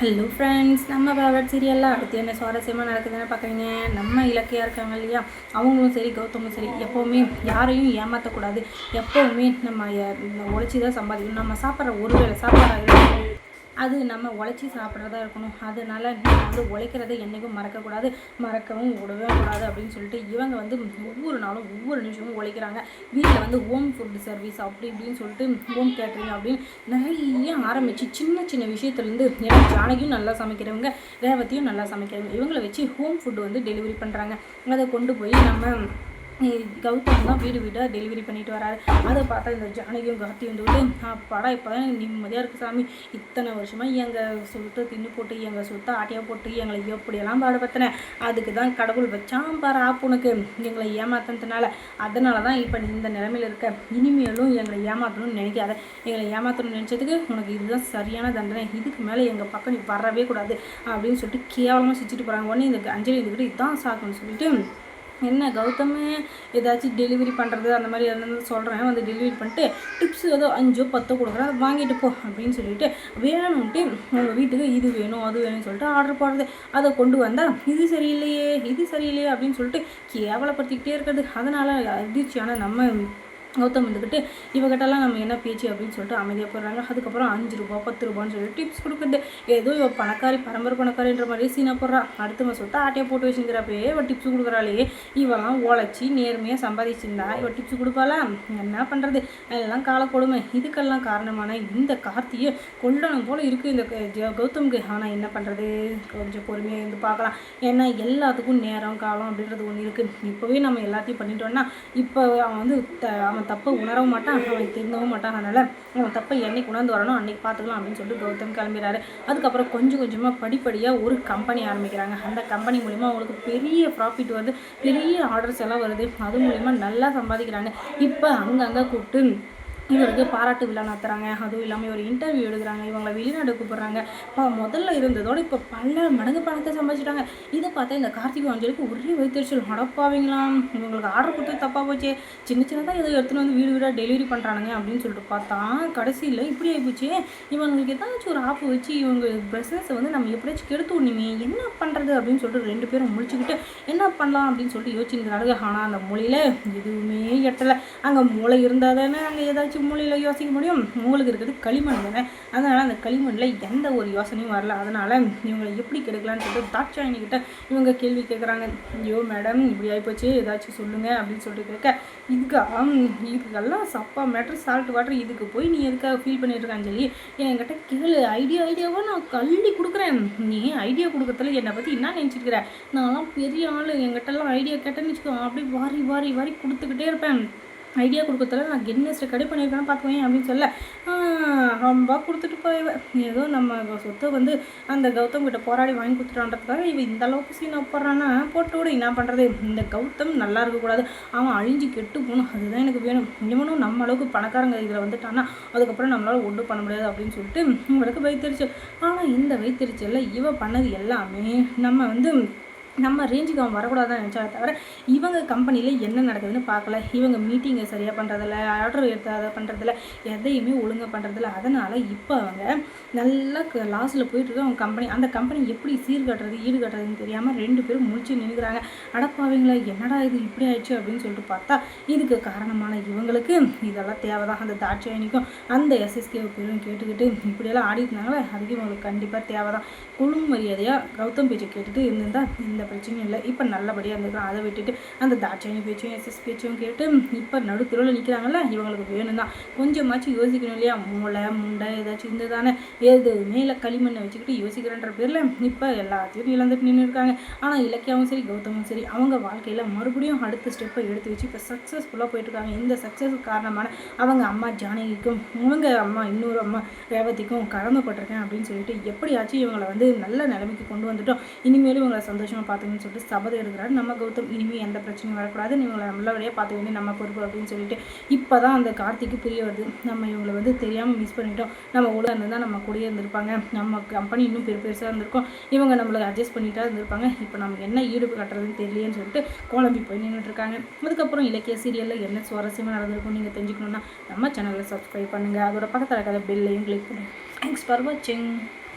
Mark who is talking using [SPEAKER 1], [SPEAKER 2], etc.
[SPEAKER 1] Hello friends நம்ம favourite சீரியலில் அடுத்து என்ன சுவாரஸ்யமாக நடக்குதுன்னு பார்க்குறீங்க? நம்ம இலக்கையாக இருக்காங்க இல்லையா? அவங்களும் சரி கௌதமும் சரி எப்போவுமே யாரையும் ஏமாற்றக்கூடாது எப்போவுமே நம்ம உழைச்சி தான் சம்பாதிக்கணும். நம்ம சாப்பிட்ற ஒரு வேளை சாப்பாடு அது நம்ம உழைச்சி சாப்பிட்றதா இருக்கணும். அதனால் நம்ம வந்து உழைக்கிறத என்றைக்கும் மறக்கக்கூடாது. மறக்கவும் விடவே கூடாது அப்படின்னு சொல்லிட்டு இவங்க வந்து ஒவ்வொரு நாளும் ஒவ்வொரு நிமிஷமும் உழைக்கிறாங்க. வீட்டில் வந்து ஹோம் ஃபுட் சர்வீஸ் அப்படி இப்படின்னு சொல்லிட்டு ஹோம் கேட்ரிங் அப்படின்னு நிறைய ஆரம்பித்து சின்ன சின்ன விஷயத்துலேருந்து ஏன்னா ஜானகியும் நல்லா சமைக்கிறவங்க ரேவதியும் நல்லா சமைக்கிறவங்க இவங்களை வச்சு ஹோம் ஃபுட் வந்து டெலிவரி பண்ணுறாங்க அதை கொண்டு போய் நம்ம கௌதம் தான் வீடு வீடாக டெலிவரி பண்ணிட்டு வராரு. அதை பார்த்தா இந்த ஜானகியும் கார்த்தி வந்துவிட்டு படம் இப்போ தான் நிம்மதியாக இருக்குது சாமி. இத்தனை வருஷமாக எங்கள் சொத்தை தின்னு போட்டு எங்கள் சொத்தை ஆட்டையாக போட்டு எங்களை எப்படியெல்லாம் பாடுபத்தினேன் அதுக்கு தான் கடவுள் வச்சான் பாரு ஆப்புனுக்கு எங்களை ஏமாத்தினதுனால. அதனால தான் இப்போ இந்த நிலமையில் இருக்க. இனிமேலும் எங்களை ஏமாற்றணும்னு நினைக்காத. எங்களை ஏமாற்றணும்னு நினச்சதுக்கு உனக்கு இதுதான் சரியான தண்டனை. இதுக்கு மேலே எங்கள் பக்கம் நீ வரவே கூடாது. அப்படின்னு சொல்லிட்டு கேவலமாக சிரிச்சிட்டு போகிறாங்க உடனே இந்த அஞ்சலி இருந்துக்கிட்டு இதுதான் சாக்குன்னு சொல்லிட்டு என்ன கௌதம் ஏதாச்சும் டெலிவரி பண்ணுறது அந்த மாதிரி எதாவது சொல்கிறேன் வந்து டெலிவரி பண்ணிட்டு டிப்ஸ் ஏதோ அஞ்சோ பத்தோ கொடுக்குறேன் அதை வாங்கிட்டு போ அப்படின்னு சொல்லிட்டு வேணும்ட்டு உங்கள் வீட்டுக்கு இது வேணும் அது வேணும்னு சொல்லிட்டு ஆர்டர் போடுறது. அதை கொண்டு வந்தால் இது சரியில்லையே இது சரியில்லையே அப்படின்னு சொல்லிட்டு கேவலப்படுத்திக்கிட்டே இருக்கிறது. அதனால் அதிர்ச்சியான நம்ம கௌதம் வந்துக்கிட்டு இவகிட்டலாம் நம்ம என்ன பேச்சு? அப்படின்னு சொல்லிட்டு அமைதியாக போடுறாங்க அதுக்கப்புறம் அஞ்சு ரூபா பத்து ரூபான்னு சொல்லிட்டு டிப்ஸ் கொடுக்குறது ஏதோ இவ பணக்காரி பரம்பரை பணக்காரின்ற மாதிரி சீனா போடுறா. அடுத்த சொல்லிட்டு ஆட்டையை போட்டு வச்சுங்கிறப்பே இவ டிப்ஸ் கொடுக்குறாளே. இவெல்லாம் உழைச்சி நேர்மையாக சம்பாதிச்சிருந்தா இவ டிப்ஸ் கொடுப்பாளா? என்ன பண்ணுறது எல்லாம் கால கொடுமை. இதுக்கெல்லாம் காரணமான இந்த கார்த்தியை கொள்ளணும் போல் இருக்குது இந்த கௌதம்க்கு. ஆனால் என்ன பண்ணுறது கொஞ்சம் பொறுமையாக இருந்து பார்க்கலாம். ஏன்னா எல்லாத்துக்கும் நேரம் காலம் அப்படின்றது ஒன்று இருக்குது இப்போவே நம்ம எல்லாத்தையும் பண்ணிட்டோம்னா இப்போ அவன் வந்து அவன் தப்பை உணரவும் மாட்டான் அவன் திருந்தவும் மாட்டான். அதனால் அவன் தப்பை என்னைக்கு உணர்ந்து வரணும் அன்றைக்கி பார்த்துக்கலாம் அப்படின்னு சொல்லிட்டு கௌதம் கிளம்பிடுறாரு. அதுக்கப்புறம் கொஞ்சம் கொஞ்சமாக படிப்படியாக ஒரு கம்பெனி ஆரம்பிக்கிறாங்க. அந்த கம்பெனி மூலிமா அவங்களுக்கு பெரிய ப்ராஃபிட் வருது பெரிய ஆர்டர்ஸ் எல்லாம் வருது. அது மூலிமா நல்லா சம்பாதிக்கிறாங்க. இப்போ அங்கங்கே கூப்பிட்டு இவருக்கு பாராட்டு விழா நடத்துகிறாங்க அதுவும் இல்லாமல் இவர் இன்டர்வியூ எடுக்கிறாங்க. இவங்களை வெளிநாடு கூப்பிட்றாங்க. இப்போ முதல்ல இருந்ததோட இப்போ பல மடங்கு பணத்தை சம்பாதிச்சிட்டாங்க. இதை பார்த்தா இந்த கார்த்திகை அஞ்சலிக்கு ஒரே வைத்தறிச்சல் அடப்பாவீங்களாம் இவங்களுக்கு ஆர்டர் கொடுத்து தப்பாக போச்சு. சின்ன சின்னதாக ஏதோ எடுத்துன்னு வந்து வீடு வீடாக டெலிவரி பண்ணுறானுங்க அப்படின்னு சொல்லிட்டு பார்த்தா கடைசியில் இப்படி ஆகிப்போச்சு இவங்களுக்கு ஏதாச்சும் ஒரு ஆப்பு வச்சு இவங்க பிஸ்னஸை வந்து நம்ம எப்படியாச்சும் கெடுத்து விடணுமே. என்ன பண்ணுறது அப்படின்னு சொல்லிட்டு ரெண்டு பேரும் முடிச்சுக்கிட்டு என்ன பண்ணலாம் அப்படின்னு சொல்லிட்டு யோசிச்சுங்கிறாங்க ஆனால் அந்த மொழியில் எதுவுமே எட்டலை. அங்கே மூளை இருந்தால் தானே அங்கே ஏதாச்சும் வச்சு மூலையில் யோசிக்க முடியும்? உங்களுக்கு இருக்கிறது களிமண் தானே? அதனால் அந்த களிமண்ணில் எந்த ஒரு யோசனையும் வரல. அதனால் இவங்களை எப்படி கெடுக்கலான்னு சொல்லிட்டு தாட்சாயினிக்கிட்ட இவங்க கேள்வி கேட்குறாங்க ஐயோ மேடம் இப்படி ஆகிப்போச்சு ஏதாச்சும் சொல்லுங்கள் அப்படின்னு சொல்லிட்டு கேட்க இதுக்கா? இதுக்கெல்லாம் சப்பா மேட்ரு சால்ட் வாட்டர் இதுக்கு போய் நீ எதுக்காக ஃபீல் பண்ணிட்டு இருக்கான்னு சொல்லி என்கிட்ட கேளு. ஐடியா ஐடியாவோ நான் கல்வி கொடுக்குறேன். நீ ஐடியா கொடுக்கறதுல என்னை பற்றி என்ன நினச்சிருக்கிற? நான்லாம் பெரிய ஆள். என்கிட்டலாம் ஐடியா கேட்டேன்னு வச்சுக்கோ அப்படியே வாரி வாரி வாரி கொடுத்துக்கிட்டே இருப்பேன். ஐடியா கொடுக்கறதால நான் கின்னஸ் ரெக்கார்டே பண்ணியிருக்கேன்னு பார்த்துவேன் அப்படின்னு சொல்ல ரொம்ப கொடுத்துட்டு போயிடுவேன் ஏதோ நம்ம சொத்தை வந்து அந்த கௌதம் கிட்ட போராடி வாங்கி கொடுத்துட்டான்றதுக்காக இவன் இந்த அளவுக்கு சீன் போடுறான்னா போட்டு விட என்ன பண்ணுறது இந்த கௌதம் நல்லா இருக்கக்கூடாது. அவன் அழிஞ்சு கெட்டு போகணும். அதுதான் எனக்கு வேணும். இவனும் நம்ம அளவுக்கு பணக்காரங்க இதில் வந்துட்டான்னா அதுக்கப்புறம் நம்மளால் ஒன்றும் பண்ண முடியாது அப்படின்னு சொல்லிட்டு உங்களுக்கு வைத்தறிச்சல். ஆனால் இந்த வைத்தறிச்சலில் இவ பண்ணது எல்லாமே நம்ம வந்து நம்ம ரேஞ்சுக்கு அவன் வரக்கூடாதுன்னு நினச்சாலே தவிர இவங்க கம்பெனியில் என்ன நடக்குதுன்னு பார்க்கல. இவங்க மீட்டிங்கை சரியாக பண்ணுறதில்ல ஆர்டர் எடுத்தாத பண்ணுறதில்ல எதையுமே ஒழுங்காக பண்ணுறதில்ல அதனால் இப்போ அவங்க நல்லா லாஸில் போயிட்டுருக்கு அவங்க கம்பெனி அந்த கம்பெனி எப்படி சீர் கட்டுறது தெரியாமல் ரெண்டு பேரும் முடிச்சு நினைக்கிறாங்க அடப்பாவீங்களா என்னடா இது இப்படி ஆயிடுச்சு அப்படின்னு சொல்லிட்டு பார்த்தா இதுக்கு காரணமான இவங்களுக்கு இதெல்லாம் தேவைதான். அந்த தாட்சாயணிக்கும் அந்த எஸ்எஸ்கே பேரும் கேட்டுக்கிட்டு இப்படியெல்லாம் ஆடிட்டுனாங்களே அதுக்கு இவங்களுக்கு கண்டிப்பாக தேவை தான் குழும் மரியாதையாக கௌதம் பேச்சை கேட்டுட்டு இருந்திருந்தால் இந்த பிரச்சனையும் இல்லை. இப்போ நல்லபடியாக இருந்திருக்கலாம் அதை விட்டுட்டு அந்த தாட்சாயணி பேச்சும் எஸ்எஸ் பேச்சும் கேட்டு இப்போ நடுத்தருவில் நிற்கிறாங்கல்ல இவங்களுக்கு வேணும் தான் கொஞ்சமாச்சும் யோசிக்கணும் இல்லையா? மூளை முண்டை ஏதாச்சும் இந்த தானே. எது மேலே களிமண்ணை வச்சுக்கிட்டு யோசிக்கிறேன்ற பேரில் இப்போ எல்லாத்தையும் இழந்துட்டு நின்று இருக்காங்க ஆனால் இலக்கியாவும் சரி கௌதமும் சரி அவங்க வாழ்க்கையில் மறுபடியும் அடுத்த ஸ்டெப்பை எடுத்து வச்சு இப்போ சக்ஸஸ்ஃபுல்லாக போயிட்டுருக்காங்க. இந்த சக்ஸஸ் காரணமான அவங்க அம்மா ஜானகிக்கும் இவங்க அம்மா இன்னொரு அம்மா ரேவதிக்கும் கடமைப்பட்டிருக்கேன் அப்படின்னு சொல்லிட்டு எப்படியாச்சும் இவங்களை வந்து நல்ல நிலைமைக்கு கொண்டு வந்துட்டோம். இனிமேலும் இவங்களை சந்தோஷமாக பார்த்துக்கணும்னு சொல்லிட்டு சபதம் எடுக்கிறாரு. நம்ம கௌதம் இனிமேல் எந்த பிரச்சனையும் வரக்கூடாது. இவங்களை நல்லபடியாக பார்த்துக்க வேண்டிய நம்ம பொறுப்பு அப்படின்னு சொல்லிட்டு இப்போ தான் அந்த கார்த்திக்கு புரிய வருது. நம்ம இவங்களை வந்து தெரியாமல் மிஸ் பண்ணிட்டோம். நம்ம கூட இருந்தால் நம்ம கூடயே இருந்திருப்பாங்க. நம்ம கம்பெனி இன்னும் பெரு பெருசாக இருந்திருக்கும். இவங்க நம்மளை அட்ஜஸ்ட் பண்ணிட்டா இருந்திருப்பாங்க. இப்போ நம்ம என்ன ஈடுபு கட்டுறதுன்னு தெரியலையேன்னு சொல்லிட்டு குழம்பி போய் நின்றுட்டுருக்காங்க அதுக்கப்புறம் இலக்கிய சீரியலில் என்ன சுவாரஸ்யமாக நடந்திருக்கும் நீங்கள் தெரிஞ்சுக்கணுன்னா நம்ம சேனலில் சப்ஸ்கிரைப் பண்ணுங்கள் அதோட பக்கத்தில் இருக்கிற பெல்லையும் கிளிக் பண்ணுங்கள் தேங்க்ஸ் ஃபார் வாட்சிங்